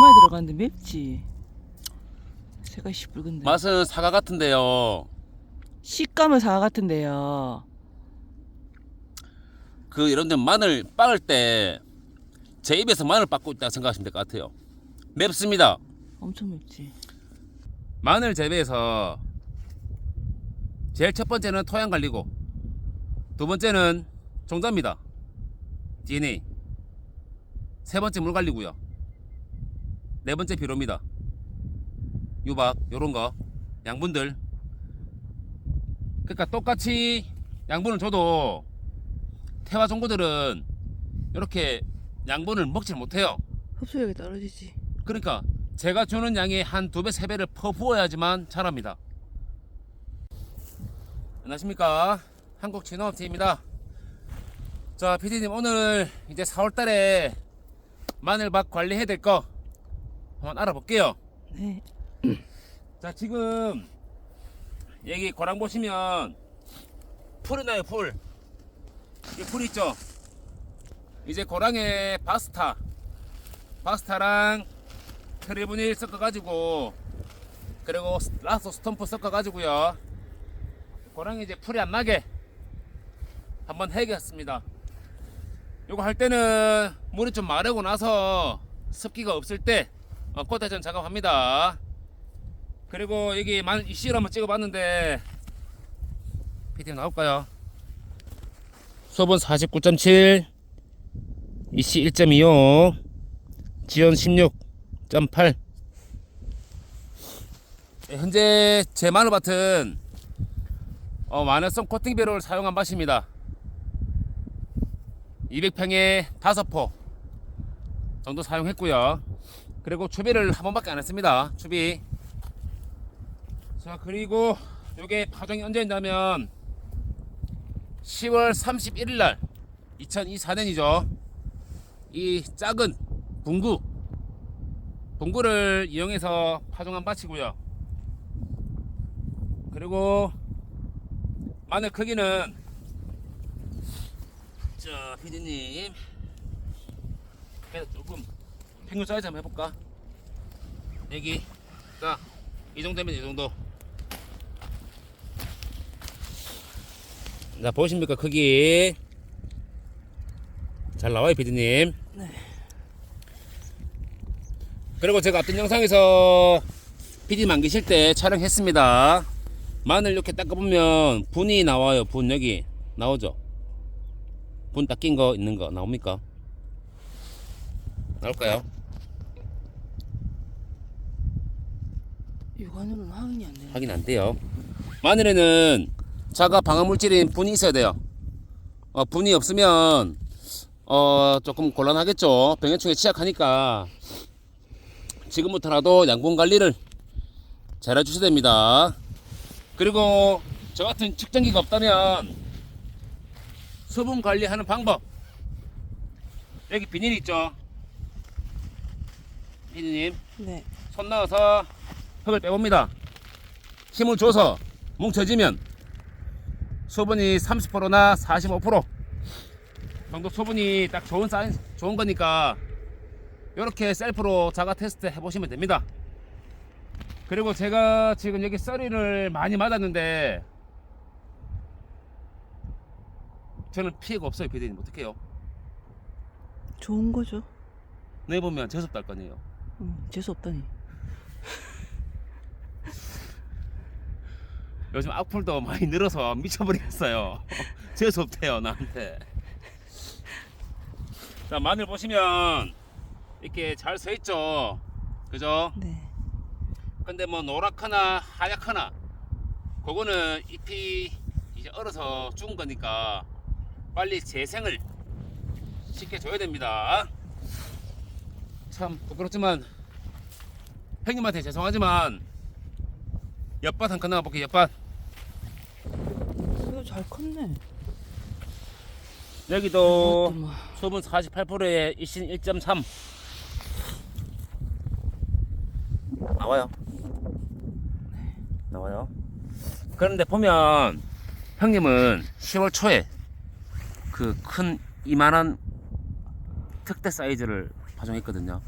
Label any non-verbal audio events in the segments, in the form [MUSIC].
많이 들어갔는데 맵지. 색깔 시붉은데. 맛은 사과 같은데요. 식감은 사과 같은데요. 그 이런 데 마늘 빻을 때 제 입에서 마늘 빻고 있다 생각하시면 될 것 같아요. 맵습니다. 엄청 맵지. 마늘 재배에서 제일 첫 번째는 토양 관리고 두 번째는 종자입니다. DNA. 세 번째 물 관리고요. 네 번째 비료입니다. 유박 요런 거 양분들. 그러니까 똑같이 양분을 줘도 태화 종구들은 이렇게 양분을 먹질 못해요. 흡수력이 떨어지지. 그러니까 제가 주는 양의 한 두 배, 세 배를 퍼 부어야지만 자랍니다. 안녕하십니까. 한국 진화업체입니다. 자, PD님 오늘 이제 4월달에 마늘밭 관리해야 될 거 한번 알아볼게요. 네. [CLEARS THROAT] 자, 지금 여기 고랑 보시면 풀이 나요, 풀. 이풀 있죠? 이제 고랑에 바스타, 바스타랑 트리브닐 섞어가지고 그리고 라스 스톰프 섞어가지고요. 고랑이 이제 풀이 안 나게 한번 해야겠습니다. 요거 할 때는 물이 좀 마르고 나서 습기가 없을 때 어, 코테전 작업합니다. 그리고 여기 만 이씨를 한번 찍어봤는데 PD 나올까요? 수업은 49.7 이씨 1.25 지연 16.8 네, 현재 제 마늘밭은 어, 마늘성 코팅 배로를 사용한 밭입니다 200평에 5포 정도 사용했고요 그리고 추비를 한 번밖에 안 했습니다. 추비. 자 그리고 요게 파종이 언제 있냐면 10월 31일 날 2024년이죠. 이 작은 분구. 분구를 이용해서 파종한 밭이고요. 그리고 마늘 크기는 자 피디님. 그래도 조금 평균 사이즈 한번 해볼까 여기. 자 이 정도면 이 정도. 자 보십니까? 크기. 잘 나와요 피디님. 네. 그리고 제가 어떤 영상에서 안 계실 때 촬영했습니다. 마늘 이렇게 닦아보면 분이 나와요 분. 여기 나오죠? 분 닦인 거 있는 거 나옵니까? 나올까요 육안으로는 확인이 안 되네. 확인 안 돼요. 마늘에는 자가 방어 물질인 분이 있어야 돼요. 어, 분이 없으면 어 조금 곤란하겠죠. 병해충에 취약하니까. 지금부터라도 양분 관리를 잘 해주셔야 됩니다. 그리고 저 같은 측정기가 없다면 수분 관리하는 방법. 여기 비닐 있죠? 피디님? 네. 손 넣어서 흙을 빼봅니다. 힘을 줘서 뭉쳐지면 수분이 30%나 45% 정도 수분이 딱 좋은 사인 좋은 거니까 이렇게 셀프로 자가 테스트 해보시면 됩니다. 그리고 제가 지금 여기 썰이를 많이 맞았는데 저는 피해가 없어요, 비디님 어떡해요? 좋은 거죠. 내보면 재수없다 할거 아니에요. 음, 재수 없다니. 요즘 악플도 많이 늘어서 미쳐버리겠어요. [LAUGHS] 재수 없대요 나한테. 자 마늘 보시면 이렇게 잘 서 있죠. 그죠? 네. 근데 뭐 노랗거나 하얗거나 그거는 잎이 이제 얼어서 죽은 거니까 빨리 재생을 시켜줘야 됩니다. 참 부끄럽지만 형님한테 죄송하지만 엿밭 한칸 나가볼게요 이거 잘 컸네. 여기도 뭐. 수분 48%에 이신 1.3 나와요 나와요 그런데 보면 형님은 10월 초에 그 큰 이만한 특대 사이즈를 파종했거든요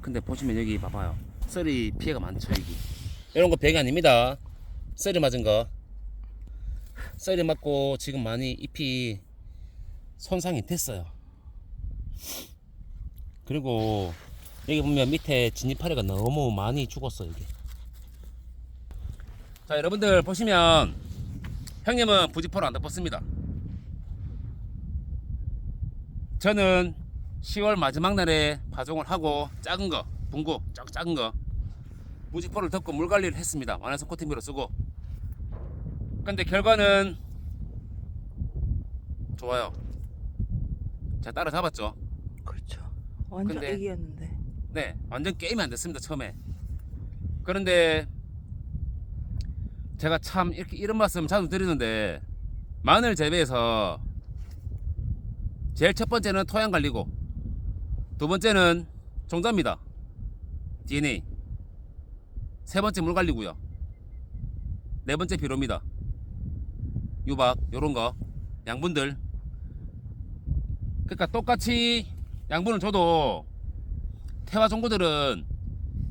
근데 보시면 여기 봐봐요. 썰이 피해가 많죠 여기. 이런 거 배가 아닙니다. 썰이 맞은 거. 썰이 맞고 지금 많이 잎이 손상이 됐어요. 그리고 여기 보면 밑에 진입파리가 너무 많이 죽었어 여기. 자 여러분들 보시면 형님은 부지포를 안 덮었습니다. 저는 10월 마지막 날에 파종을 하고 작은 거, 둥구, 작, 작은 거 무지포를 덮고 물 관리를 했습니다. 완화성 코팅비로 쓰고. 근데 결과는 좋아요. 제가 따라 잡았죠. 그렇죠. 완전 근데- 애기였는데. 네, 완전 게임이 안 됐습니다 처음에. 그런데 제가 참 이렇게 이런 말씀 자주 드리는데 마늘 재배에서 제일 첫 번째는 토양 관리고 두 번째는 종자입니다. DNA. 세 번째 물 관리고요. 네 번째 비료입니다. 유박 요런 거 양분들. 그러니까 똑같이 양분을 줘도 태화 종구들은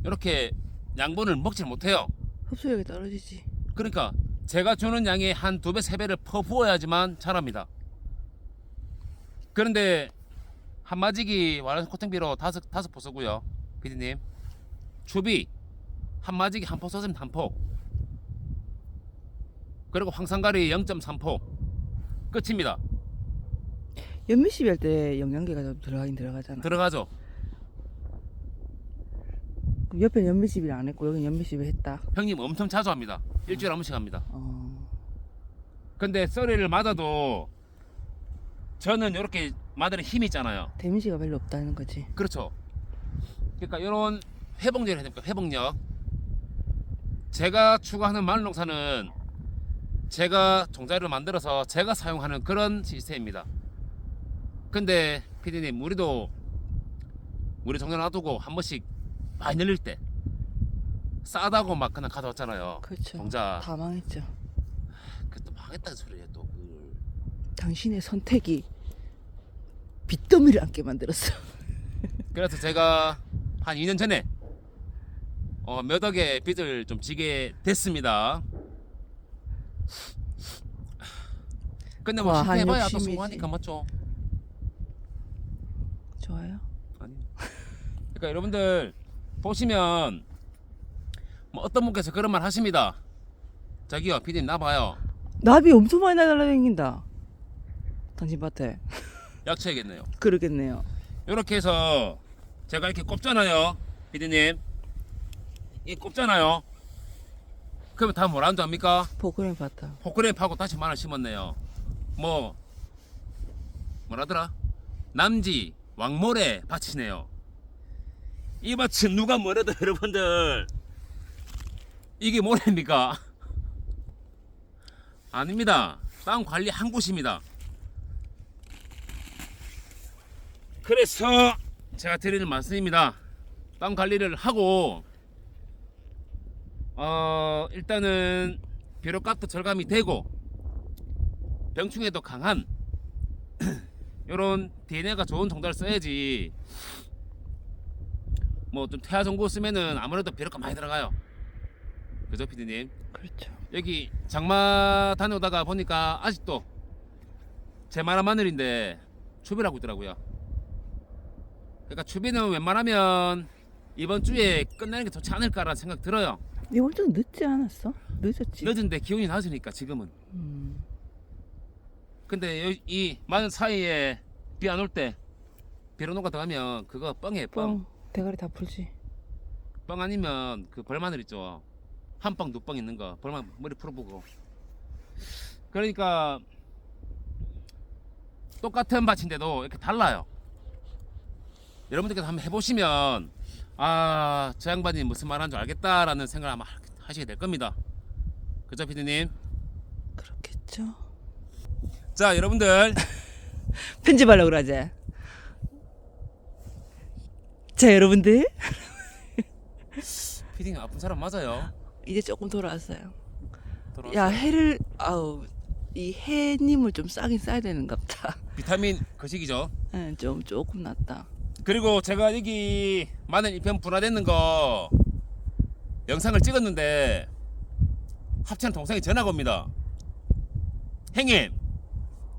이렇게 양분을 먹질 못해요. 흡수력이 떨어지지. 그러니까 제가 주는 양의 한 두 배, 세 배를 퍼 부어야지만 자랍니다. 그런데 한 마지기 와라스 코팅비로 다섯 다섯 포 쓰고요, 피디님. 추비 한 마지기 한포 썼으면 한 포. 그리고 황산가리 0.3포 끝입니다. 연미씨 할때 영양제가 좀 들어가긴 들어가잖아. 들어가죠. 그럼 옆에 연미집이 안 했고 여기 연미집이 했다. 형님 엄청 자주 합니다. 일주일에 한 번씩 합니다. 어. 근데 썰이를 맞아도 저는 이렇게 마늘에 힘이 있잖아요. 데미지가 별로 없다는 거지. 그렇죠. 그러니까 이런 회복력을 해야 됩니까? 회복력. 제가 추구하는 마늘 농사는 제가 종자를 만들어서 제가 사용하는 그런 시스템입니다. 근데 피디님 우리도 우리 종자 놔두고 한 번씩 많이 늘릴 때 싸다고 막 그냥 가져왔잖아요. 그렇죠. 종자 다 망했죠. 그또 망했다는 소리예요 또. 당신의 선택이 빚더미를 안게 만들었어. [LAUGHS] 그래서 제가 한 2년 전에 어, 몇 억의 빚을 좀 지게 됐습니다. 근데 뭐 와, 한 실패해봐야 또 욕심이지. 성공하니까 맞죠? 좋아요. 아니. 그러니까 여러분들 보시면 뭐 어떤 분께서 그런 말 하십니다. 저기요, 피디님 나봐요. 나비 엄청 많이 날아다닌다. 당신 밭에. [LAUGHS] 약쳐야겠네요. 그러겠네요. 이렇게 해서 제가 이렇게 꼽잖아요, 피디님. 이 꼽잖아요. 그러면 다 뭐라는 줄 압니까? 포크레인 밭다. 포크레인 파고 다시 마늘 심었네요. 뭐 뭐라더라? 남지 왕모래 밭이네요. 이 밭은 누가 뭐래도 [LAUGHS] 여러분들 이게 모래입니까? [LAUGHS] 아닙니다. 땅 관리 한 곳입니다. 그래서 제가 드리는 말씀입니다. 땅 관리를 하고 어 일단은 비료값도 절감이 되고 병충해도 강한 [CLEARS THROAT] 이런 DNA가 좋은 종자를 써야지 뭐 좀 태아 정보 쓰면은 아무래도 비료값 많이 들어가요. 그죠 피디님? 그렇죠. 여기 장마 다녀오다가 보니까 아직도 제마라 마늘인데 추비라고 있더라고요. 그러니까 추비는 웬만하면 이번 주에 끝내는 게 좋지 않을까라는 생각 들어요 이번 좀 늦지 않았어? 늦었지. 늦은데 기온이 낮으니까 지금은 음. 근데 여- 이 마늘 사이에 비 안 올 때 비료농가 들어가면 그거 뻥이에요 뻥. 뻥 대가리 다 풀지. 뻥 아니면 그 벌마늘 있죠 한 뻥 두 뻥 있는 거 벌마 머리 풀어보고 그러니까 똑같은 밭인데도 이렇게 달라요 여러분들께서 한번 해보시면 아 저 양반이 무슨 말 하는 줄 알겠다라는 생각을 아마 하시게 될 겁니다 그죠 피디님 그렇겠죠. 자 여러분들 [LAUGHS] 편집하려고 그러지. 자 여러분들 [LAUGHS] 피디님 아픈 사람 맞아요 이제 조금 돌아왔어요. 돌아왔어요. 야 해를 아우 이 해님을 좀 싸긴 싸야 되는 갑다. 비타민 거식이죠 응, 좀 조금 낫다. 그리고 제가 여기 마늘 잎편 분화되는 거 영상을 찍었는데 합천 동생이 전화가 옵니다. 형님,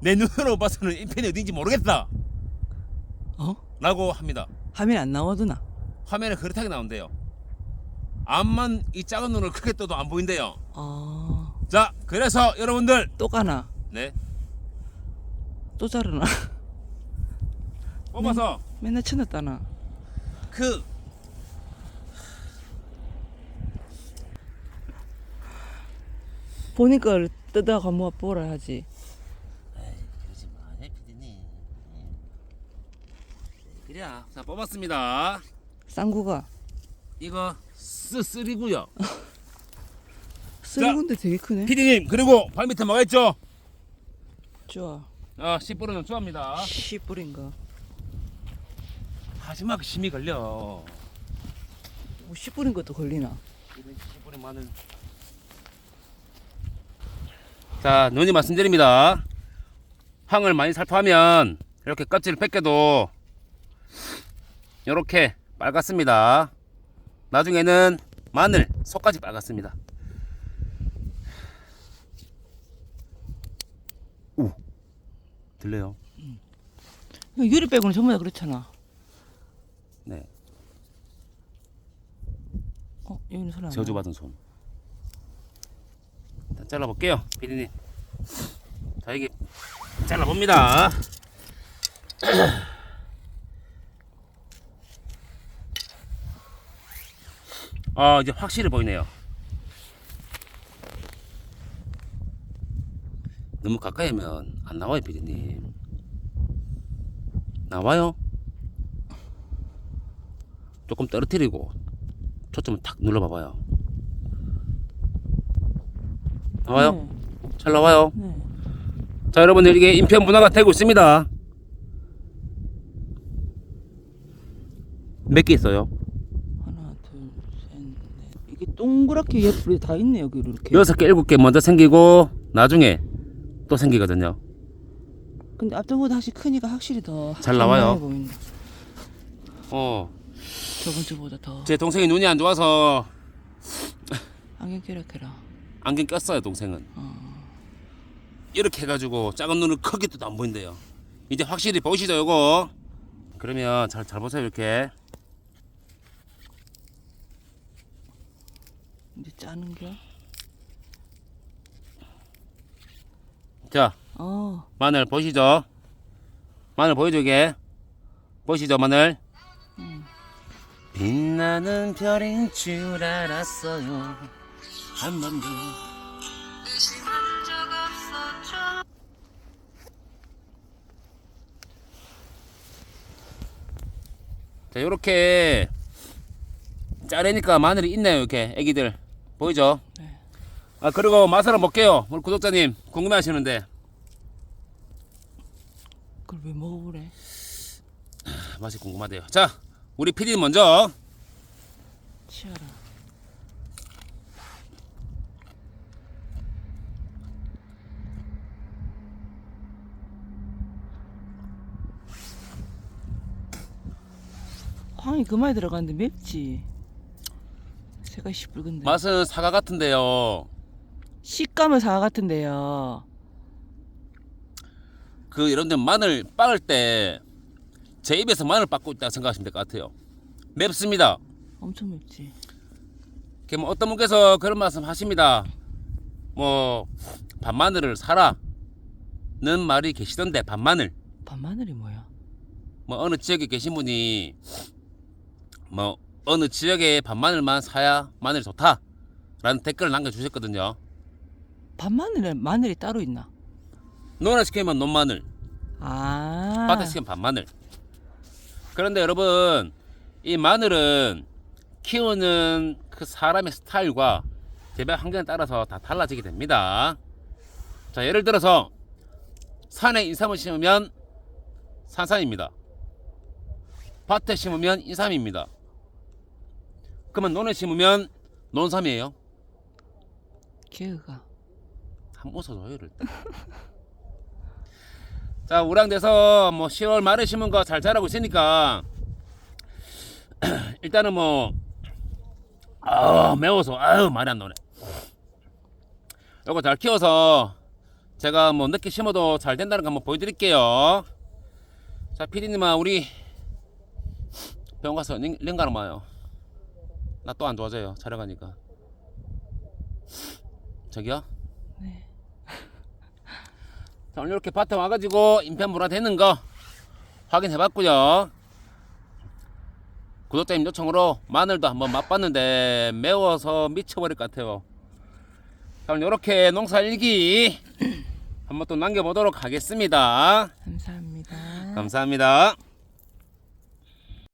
내 눈으로 봐서는 잎편이 어딘지 모르겠다. 어? 라고 합니다. 화면 안 나오더나. 화면에 그렇다게 나온대요. 앞만 이 작은 눈을 크게 떠도 안 보인대요. 아, 자, 그래서 여러분들, 또 가나? 네, 또 자르나? 뽑아서 맨날 쳐놨다나. 그 보니 걸 뜯어가 모아 보라 하지. 그러지 마, 피디님. 그래, 자 뽑았습니다. 쌍구가 이거 쓰쓰리고요. [LAUGHS] 쓰리군데 되게 크네. 피디님 그리고 발 밑에 뭐가 있죠? 좋아. 어, 10분은 좋아합니다. 씨 뿌린가. 그 심이 걸려. 뭐씨 뿌린 것도 걸리나? 10분의 마늘. 자, 눈이 말씀드립니다. 황을 많이 살포하면 이렇게 껍질을 벗겨도 이렇게 빨갛습니다. 나중에는 마늘 속까지 빨갛습니다. 오, 들려요? 유리 빼고는 전부 다 그렇잖아. 네, 어, 여기는 소리 안 나. 저주받은 손. 일단 잘라볼게요, 피디님. 자, 이게 잘라봅니다. [CLEARS THROAT] 아, 이제 확실히 보이네요. 너무 가까이 하면 안 나와요, 피디님. 나와요? 조금 떨어뜨리고 초점을 탁 눌러봐봐요. 나와요? 잘 나와요. 네. 네. 자, 여러분들 이게 인편 분화가 되고 있습니다. 몇 개 있어요? 하나, 둘, 셋, 넷. 이게 동그랗게 예쁘게 다 있네 여기 이렇게. 여섯 개, 일곱 개 먼저 생기고 나중에 또 생기거든요. 근데 앞전보다 확실히 크니까 확실히 더 잘 나와요. 보인다. 어, 저번 주보다 더 제 동생이 눈이 안 좋아서 안경 깨락해라. 안경 꼈어요, 동생은. 어. 이렇게 해가지고 작은 눈을 크게 떠도 안 보인대요. 이제 확실히 보이시죠, 요거? 그러면 잘, 잘 보세요, 이렇게. 이제 짜는겨? 자, 어. 마늘 보이시죠? 마늘 보이죠 이게? 보이시죠 마늘? 빛나는 별인 줄 알았어요 한 번도 자 요렇게 자르니까 마늘이 있네요 이렇게 애기들 보이죠? 네. 아 그리고 맛을 한번 볼게요 우리 구독자님 궁금해 하시는데 그걸 왜 먹어보래? 맛이 궁금하대요. 자, 우리 PD 먼저 치아라. 황이 그 많이 들어갔는데 맵지? 색깔이 시붉은데 맛은 사과 같은데요. 식감은 사과 같은데요 그 여러분들 마늘 빻을 때 제 입에서 마늘 빻고 있다 생각하시면 될 것 같아요. 맵습니다. 엄청 맵지 그뭐 어떤 분께서 그런 말씀 하십니다. 뭐 반마늘을 사라는 말이 계시던데 반마늘. 반마늘이 뭐야? 뭐 어느 지역에 계신 분이 뭐 어느 지역에 반마늘만 사야 마늘이 좋다라는 댓글을 남겨주셨거든요. 반마늘에 마늘이 따로 있나? 논을 시키면 논마늘, 아 밭에 시키면 반마늘. 그런데 여러분 이 마늘은 키우는 그 사람의 스타일과 재배 환경에 따라서 다 달라지게 됩니다. 자 예를 들어서 산에 인삼을 심으면 산삼입니다. 밭에 심으면 인삼입니다. 그러면 논에 심으면 논삼이에요. 개가 한번 웃어줘요 이럴 때. [LAUGHS] 자 우량돼서 뭐 10월 말에 심은 거 잘 자라고 있으니까 [CLEARS THROAT] 일단은 뭐 아, 매워서 아유 말이 안 나오네. 요거 잘 키워서 제가 뭐 늦게 심어도 잘 된다는 거 한번 보여드릴게요. 자, 피디님아 우리 병원 가서 링, 링가랑 마요. 나 또 안 좋아져요. 촬영하니까. 저기요? 네. 자, 오늘 이렇게 밭에 와가지고 인편물화 되는 거 확인해봤고요. 구독자님 요청으로 마늘도 한번 맛봤는데 매워서 미쳐버릴 것 같아요. 자, 오늘 이렇게 농사 일기 한번 또 남겨보도록 하겠습니다. 감사합니다. 감사합니다.